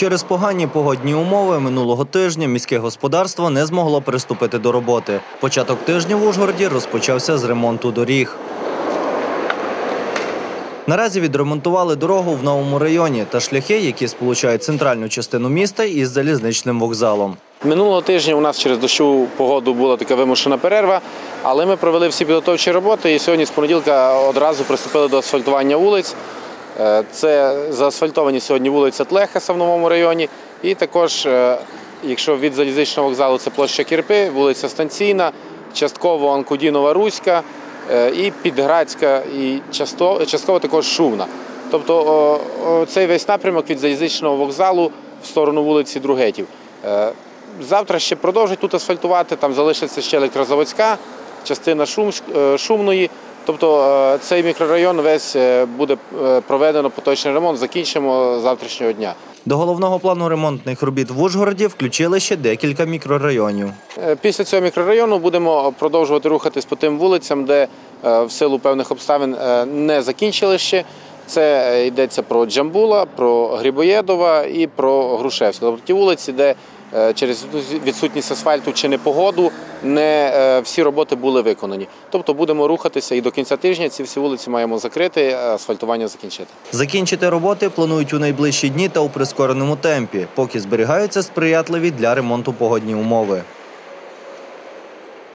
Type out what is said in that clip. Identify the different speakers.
Speaker 1: Через погані погодні умови минулого тижня міське господарство не змогло приступити до роботи. Початок тижня в Ужгороді розпочався з ремонту доріг. Наразі відремонтували дорогу в новому районі та шляхи, які сполучають центральну частину міста із залізничним вокзалом.
Speaker 2: Минулого тижня у нас через дощову погоду була така вимушена перерва, але ми провели всі підготовчі роботи і сьогодні з понеділка одразу приступили до асфальтування вулиць. Е, Це заасфальтовані сьогодні вулиця Тлехаса в новому районі. І також, е, якщо від залізничного вокзалу це площа Кірпи, вулиця Станційна, частково Анкудінова Руська е, і Підградська, і частково також Шумна. Тобто цей весь напрямок від залізничного вокзалу в сторону вулиці Другетів. Завтра ще продовжать тут асфальтувати, там залишиться ще електрозаводська, частина Шумної. Тобто е, цей мікрорайон весь е, буде е, проведено поточний ремонт, закінчимо завтрашнього дня.
Speaker 1: До головного плану ремонтних робіт в Ужгороді включили ще декілька мікрорайонів.
Speaker 2: Після цього мікрорайону будемо продовжувати рухатись по тим вулицям, де в силу певних обставин не закінчили ще. Це йдеться про Джамбула, про Грибоєдова і про Грушевську. Тобто ті вулиці, де через відсутність асфальту чи непогоду не е, всі роботи були виконані. Тобто будемо рухатися і до кінця тижня ці всі вулиці маємо закрити, асфальтування закінчити.
Speaker 1: Закінчити роботи планують у найближчі дні та у прискореному темпі, поки зберігаються сприятливі для ремонту погодні умови.